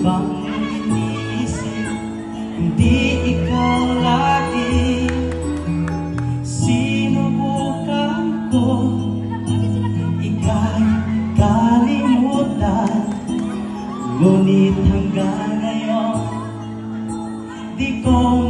bang iniisip Hindi ikaw lagi Sinubukan ko Ika'y kalimutan Ngunit hanggang ngayon Di ko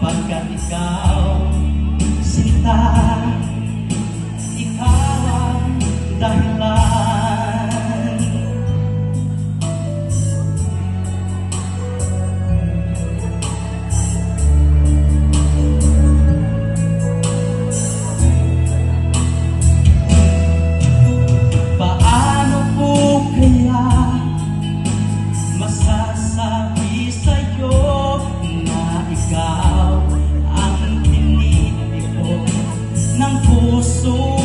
pagkat ikaw sita ikaw ang dahil so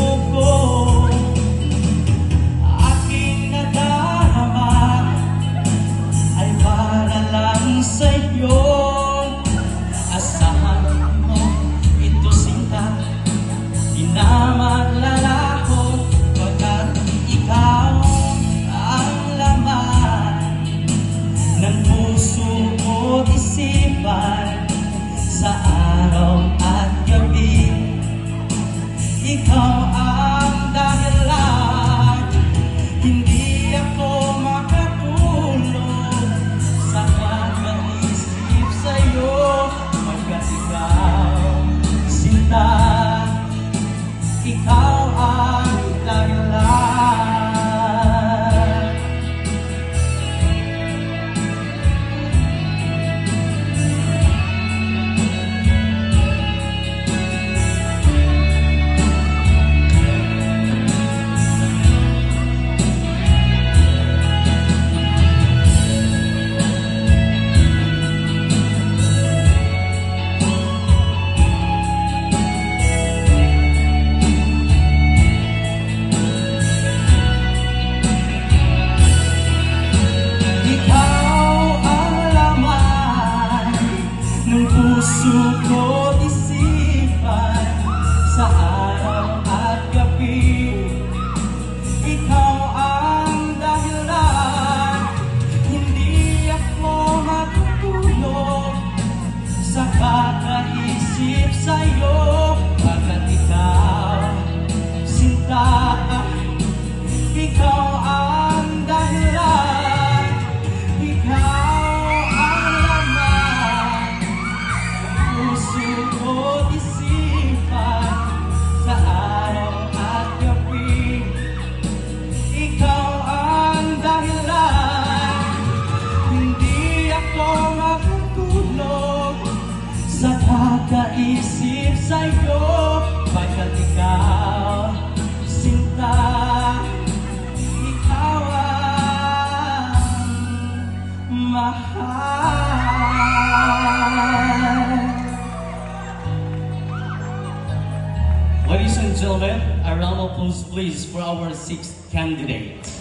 nosso. Ladies and gentlemen, a round of applause please for our sixth candidate.